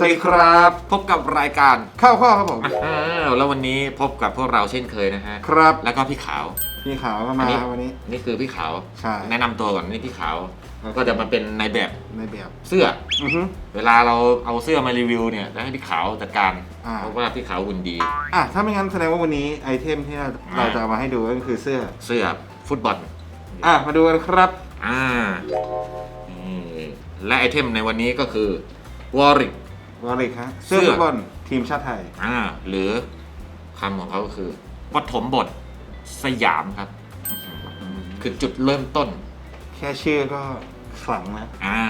สวัสดีครับ พบกับรายการข้าวข้อครับผมอ้าวแล้ววันนี้พบกับพวกเราเช่นเคยนะฮะครับแล้วก็พี่ขาวพี่ขาวก็อัมานนี้วันนี้ นี่คือพี่ขาวใช่แนะนำตัวก่อนนี่พี่ขาวก็จะมาเป็นนายแบบในแบบเสื้ออือฮึเวลาเราเอาเสื้อมารีวิวเนี่ยจะให้พี่ขาวจัดการอ่าเพราะว่าพี่ขาวหุ่นดีอะถ้าไม่งั้นแสดงว่าวันนี้ไอเทมที่เราอ่าเราจะเอามาให้ดูก็คือเสื้อเสื้อฟุตบอลอะมาดูกันครับอ่านี่และไอเทมในวันนี้ก็คือวอริก วอลเลกฮะเสื้อเสื้อ ฟุตบอลทีมชาติไทย อ่าหรือคำของเขาก็คือปฐมบทสยามครับ คือจุดเริ่มต้น แค่ชื่อก็ขลังนะ อ่า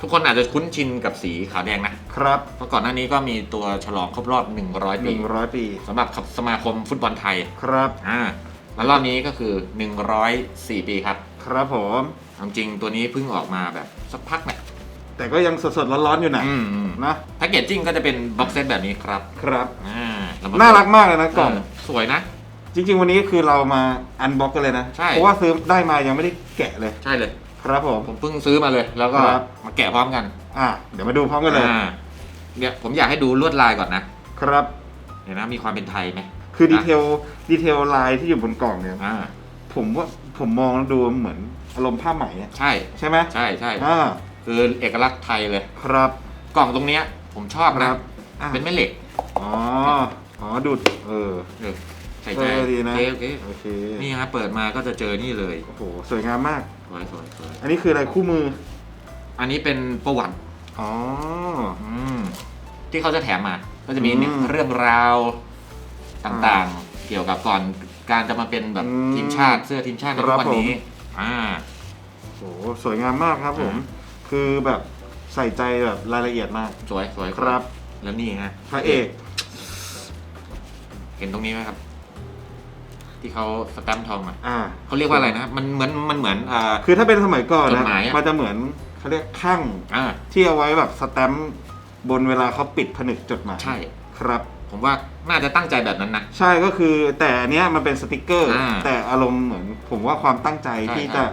ทุกคนอาจจะคุ้นชินกับสีขาวแดงนะครับเพราะก่อนหน้านี้ก็มีตัวฉลองครบรอบ 100 ปี100 ปี สำหรับสมาคมฟุตบอลไทย ครับ อ่าแล้วรอบนี้ก็คือ 104 ปีครับครับผมเอาจริงตัวนี้เพิ่งออกมาแบบสักพักเนี่ย แต่ก็ยังสดๆร้อนๆอยู่นะอืมอืมนะแพ็กเกจจิ้งก็จะเป็นบ็อกเซตแบบนี้ครับครับ อ่าเมน่ารักมากเลยนะกล่อง เสวยนะ จริง ๆ วันนี้คือเรามาอันบ็อกกันเลยนะ ใช่ เพราะว่าซื้อได้มายังไม่ได้แกะเลย ใช่เลย ครับผม ผมเพิ่งซื้อมาเลย แล้วก็ครับ มาแกะพร้อมกันอะเดี๋ยวมาดูพร้อมกันเลยอ่าเนี่ยผมอยากให้ดูลวดลายก่อนนะครับ เห็นนะมีความเป็นไทยไหมคือดีเทลดีเทลลายที่อยู่บนกล่องเนี่ย อ่าผมว่าผมมองแล้วดูเหมือนอารมณ์ผ้าไหมอะใช่ ใช่ไหมใช่ใช่อ่า คือเอกลักษณ์ไทยเลย ครับกล่องตรงเนี้ยผมชอบคนะรับอะเป็นแม่เหล็กอ๋ออ๋อดูดเออ เออใส่ใจเออดีนะ โอเคโอเคโอเคนี่ฮะเปิดมาก็จะเจอนี่เลยโอ้โหสวยงามมาก สวยสวยสวยอันนี้คืออะไรคู่มืออันนี้เป็นประวัติอ๋อ อืมที่เขาจะแถมมา ก็จะมีเนี่ยอืมเรื่องราวต่างๆ เกี่ยวกับก่อนการจะมาเป็นแบบอืมทีมชาติเสื้อทีมชาติในคทุรับกวันนี้ผมอ่า โอ้โหสวยงามมากครับผม อ่ คือแบบใส่ใจแบบรายละเอียดมาก สวยสวยครับ แล้วนี่ฮะพระเอก เห็นตรงนี้ไหมครับ ที่เขาสแตมป์ทองอะอ่า เขาเรียกว่าอะไรนะมันเหมือนมันเหมือนอ่า คือถ้าเป็นสมัยก่อนจนะดหมายอะ มันจะเหมือนเขาเรียกข้างอ่า ที่เอาไว้แบบสแตมป์บนเวลาเขาปิดผนึกจดหมายใช่ ครับ ผมว่าน่าจะตั้งใจแบบนั้นนะ ใช่ก็คือแต่อันเนี้ยมันเป็นสติกเกอร์ อ่าแต่อารมณ์เหมือน ผมว่าความตั้งใจใช่ที่ใช่จะ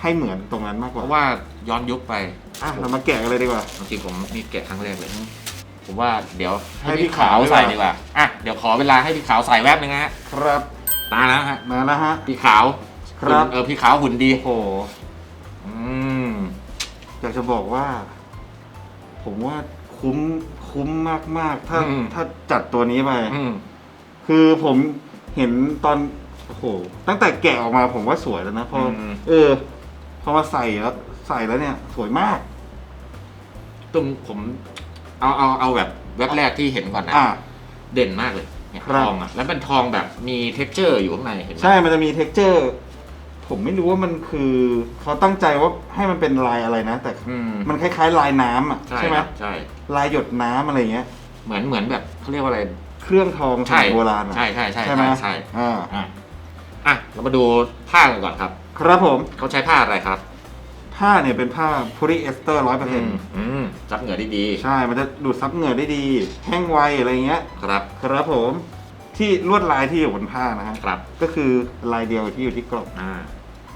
ให้เหมือนตรงนั้นมากกเพว่าราะว่าย้อนยุคไปอะเรามาแกะกันเลยดีกว่า จริงๆผมนี่แกะครั้งแรกเลย ผมว่าเดี๋ยวให้ให้พี่พี่ขาวขาวใส่ดีดีกกว่าว่าอะเดี๋ยวขอเวลาให้พี่ขาวใส่แวบนึงนะฮะครับตาแล้วฮะมาแล้วฮะ พี่ขาวครับ เออพี่ขาวหุ่นดีโอ้โหอืมอยากจะบอกว่า ผมว่าคุ้มคุ้มมากๆ ถ้าอืมถ้าจัดตัวนี้ไป อืม คือผมเห็นตอนโอ้โหตั้งแต่แกะออกมาผมว่าสวยแล้วนะพออม เออพ อมาใส่แล้วใส่แล้วเนี่ย สวยมากตรงผมเอาเอาเอาแบบแวบแรกที่เห็นก่อนนะ อะเด่นมากเลยเนี่ยครับทองอะ แล้วเป็นทองแบบมีเท็กเจอร์อยู่ข้างในเห็นไหมใช่มันจะมี t e x t อร์ ผมไม่รู้ว่ามันคือเขาตั้งใจว่าให้มันเป็นลายอะไรนะ แต่อืมมันคล้ายๆ ลายน้ำอะใช่ไหมครับใช่ ลายหยดน้ำอะไรเงี้ย เหมือนเหมือนแบบเขาเรียกว่าอะไร เครื่องทองสใช่มัยโบราณอะใช่ใช่ใช่ใช่ไหมใช่อ่า อะอะเรามาดูผ้ากันก่อนครับ ครับผมเขาใช้ผ้าอะไรครับผ้าเนี่ยเป็นผ้าโพลีเอสเตอร์ร้อยเปอร์เซ็นต์อืมจับเหงื่อได้ดี ใช่ มันจะดูดซับเหงื่อได้ดี แห้งไวอะไรเงี้ย ครับ ครับผม ที่ลวดลายที่อยู่บนผ้านะฮะครับ ก็คือลายเดียวที่อยู่ที่กล่องอ่า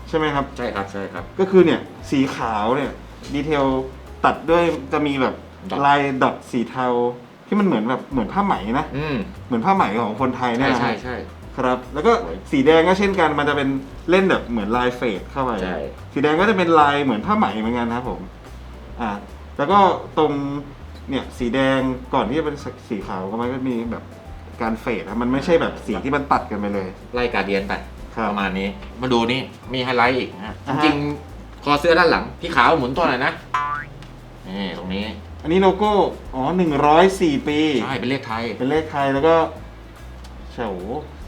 ใช่ไหมครับ ใช่ครับ ใช่ครับ ก็คือเนี่ยสีขาวเนี่ยดีเทลตัดด้วยจะมีแบบดอทลายดอทสีเทาที่มันเหมือนแบบเหมือนผ้าไหมนะอืมเหมือนผ้าไหมของคนไทยใช่เนี่ยนะใช่ฮะใช่ ครับ แล้วก็สวยสีแดงก็เช่นกันมันจะเป็นเล่นแบบเหมือนลายเฟดเข้าไปใช่ สีแดงก็จะเป็นลายเหมือนผ้าไหมเหมือนกันนะครับผมอ่าแล้วก็ตรงเนี่ยสีแดงก่อนที่จะเป็นสีขาวก็มันก็มีแบบการเฟดนะมันไม่ใช่แบบสีที่มันตัดกันไปเลย ไล่การเดียนไปครับประมาณนี้ มาดูนี่มีไฮไลท์อีกนะจอ่าฮะ ริงๆคอเสื้อด้านหลังพี่ขาวหมุนตัวหน่อยนะนี่ตรงนี้อันนี้โลโก้อ๋อหนึ่งร้อยสี่ปี ใช่เป็นเลขไทยเป็นเลขไทยแล้วก็โฉ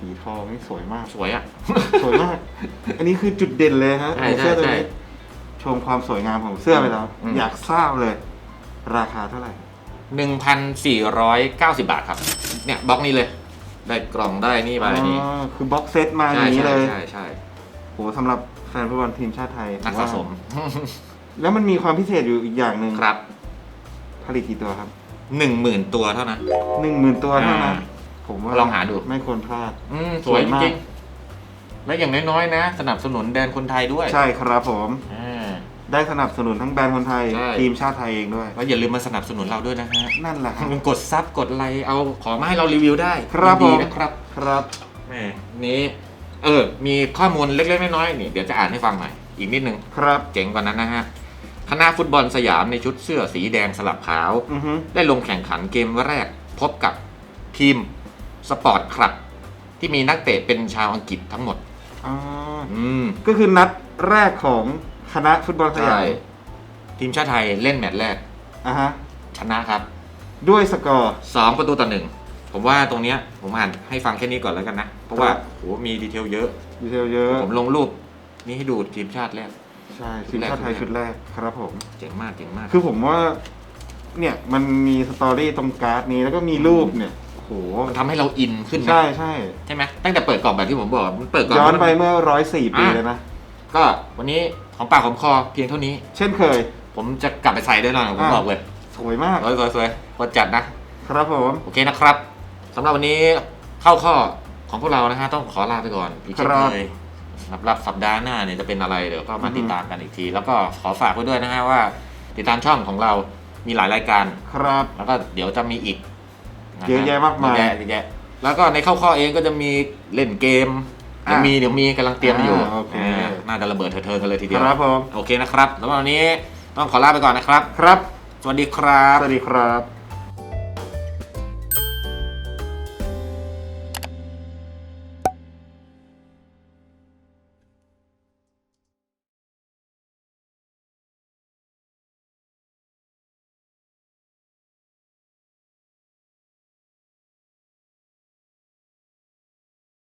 สีทองนี่สวยมาก สวยอะ สวยมาก อันนี้คือจุดเด่นเลยฮะใช่ของเสื้อตัวใช่นี้ชมความสวยงามของเสื้อไปแล้ว อืม อยากทราบเลย ราคาเท่าไหร่ 1,490 บาทครับ เนี่ยบล็อกนี้เลย ได้กล่องได้นี่มาอันนี้อ๋อคือบ็อกเซตมาอใช่ย่างนี้ใช่เลยใช่ใช่โหสำหรับแฟนฟุตบอลทีมชาติไทยนักผมสะว่าสม แล้วมันมีความพิเศษอยู่อีกอย่างหนึ่งครับ ผลิตกี่ตัวครับหนึ่งหมื่นตัวเท่านั้น หนึ่งหมื่นตัวเท่านั้นอ่า ผมว่าลองหาดู ไม่ควรพลาด อืมสสววยยมากจริงๆและอย่างน้อยๆนะ สนับสนุนแดนคนไทยด้วยใช่ครับผม อ่า ได้สนับสนุนทั้งแบรนด์คนไทย ใช่ ทีมชาติไทยเองด้วย แล้วอย่าลืมมาสนับสนุนเราด้วยนะฮะ นั่นแหละครับ กดซับกดไลค์เอาของมาให้เรารีวิวได้ครับยินดีผม นะครับครับ แหมนี้เออ มีข้อมูลเล็กๆน้อยๆนี่เดี๋ยวจะอ่านให้ฟังหน่อยอีกนิดนึง ครับ เจ๋งกว่านั้นนะฮะ คณะฟุตบอลสยามในชุดเสื้อสีแดงสลับขาว อือฮึได้ลงแข่งขันเกมแรกพบกับทีม สปอร์ตคลับ ที่มีนักเตะเป็นชาวอังกฤษทั้งหมด อ๋ออืมก็คือนัดแรกของคณะฟุตบอลสยามใช่ทีมชาติไทยเล่นแมตช์แรก อะฮะ ชนะครับ ด้วยสกอร์ สองประตูต่อหนึ่งผมว่าตรงเนี้ยผมอ่านให้ฟังแค่นี้ก่อนแล้วกันนะ เพราะว่าครับ โหมีดีเทลเยอะ ดีเทลเยอะ ผมลงรูปนี่ให้ดูทีมชาติแรก ใช่ทีมชาติไทยชุดแรกครับผม เจ๋งมากเจ๋งมาก คือผมว่า เนี่ยมันมีสตอรี่ตรงการ์ดนี้แล้วก็มีรูปเนี่ยโอ้โห มันทำให้เราอินขึ้นนะใช่ใช่ใช่ไหมตั้งแต่เปิดกล่องแบบที่ผมบอกมันเปิดกล่องย้อนไปแล้วมัเมื่อร้อยสี่ปีอะเลยนะก็วันนี้ของปากของคอเพียงเท่านี้ เช่นเคย ผมจะกลับไปใส่ด้วยหน่อยผมอะบอกเลยสวยมากสวยสวยสวยพอจัดนะครับผมโอเคนะครับสำหรับวันนี้เข้าข้อของพวกเรานะฮะต้องขอลาไปก่อนอีกเช่นเคยสำหรับสัปดาห์หน้าเนี่ยจะเป็นอะไรเดี๋ยวก็มาติดตามกันอีกที แล้วก็ขอฝากไว้ด้วยนะฮะว่า ติดตามช่องของเรามีหลายรายการครับ แล้วก็เดี๋ยวจะมีอีกนฮ เยอะแยะมากมาย เยอะแยะเยอะแยะแล้วก็ในเข้าข้อเองก็จะมีเล่นเกมเดี๋ยวอะมีเดี๋ยวมีกำลังเตรียมอยู่อ่าโอเค อ่าน่าจะระเบิดเถิดๆกันเลยทีเดียว ครับผม โอเคนะครับ แล้ววันนี้ต้องขอลาไปก่อนนะครับ ครับ สวัสดีครับ สวัสดีครับ